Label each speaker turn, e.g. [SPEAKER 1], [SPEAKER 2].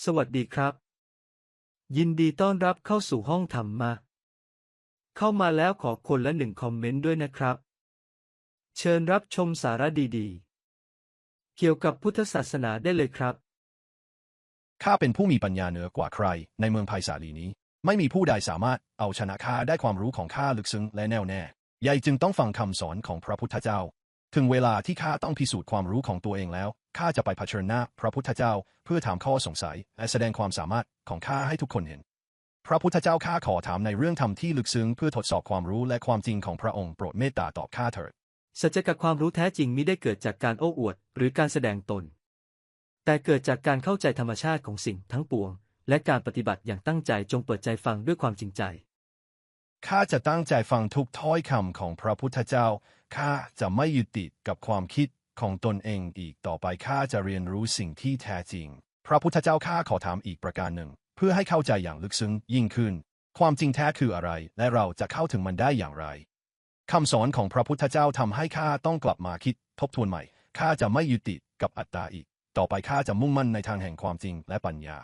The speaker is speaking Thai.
[SPEAKER 1] สวัสดีครับ ยินดีต้อนรับเข้าสู่ห้องธรรมะเข้ามาแล้วขอคนละหนึ่งคอมเมนต์ด้วยนะครับ เชิญรับชมสาระดีๆ เกี่ยวกับพุทธศาสนาได้เลยครับ
[SPEAKER 2] ข้าเป็นผู้มีปัญญาเหนือกว่าใคร ในเมืองไผ่สาลีนี้ ไม่มีผู้ใดสามารถเอาชนะข้าได้ความรู้ของข้าลึกซึ้งและแน่วแน่ ใหญ่จึงต้องฟังคำสอนของพระพุทธเจ้า ถึงเวลาที่ข้าต้องพิสูจน์ความรู้ของตัวเองแล้ว ข้าจะไปเผชิญหน้าพระพุทธเจ้าเพื่อถามข้อสงสัย และแสดงความสามารถของข้าให้ทุกคนเห็น พระพุทธเจ้าข้าขอถามในเรื่องธรรมที่ลึกซึ้งเพื่อทดสอบความรู้และความจริงของพระองค์โปรดเมตตาตอบข้าเถิด
[SPEAKER 1] สัจจะความรู้แท้จริงมิได้เกิดจากการโอ้อวด หรือการแสดงตน แต่เกิดจากการเข้าใจธรรมชาติของสิ่งทั้งปวง และการปฏิบัติอย่างตั้งใจจงเปิดใจฟังด้วยความจริงใจ
[SPEAKER 2] ข้าจะตั้งใจฟังทุกถ้อยคำของพระพุทธเจ้า ข้าจะไม่ยึดติดกับความคิดของตนเองอีกต่อไปข้าจะเรียนรู้สิ่งที่แท้จริง พระพุทธเจ้าข้าขอถามอีกประการหนึ่ง เพื่อให้เข้าใจอย่างลึกซึ้งยิ่งขึ้น ความจริงแท้คืออะไร และเราจะเข้าถึงมันได้อย่างไรคำสอนของพระพุทธเจ้าทำให้ข้าต้องกลับมาคิด ทบทวนใหม่ข้าจะไม่ยึดติดกับอัตตาอีก ต่อไปข้าจะมุ่งมั่นในทางแห่งความจริงและปัญญา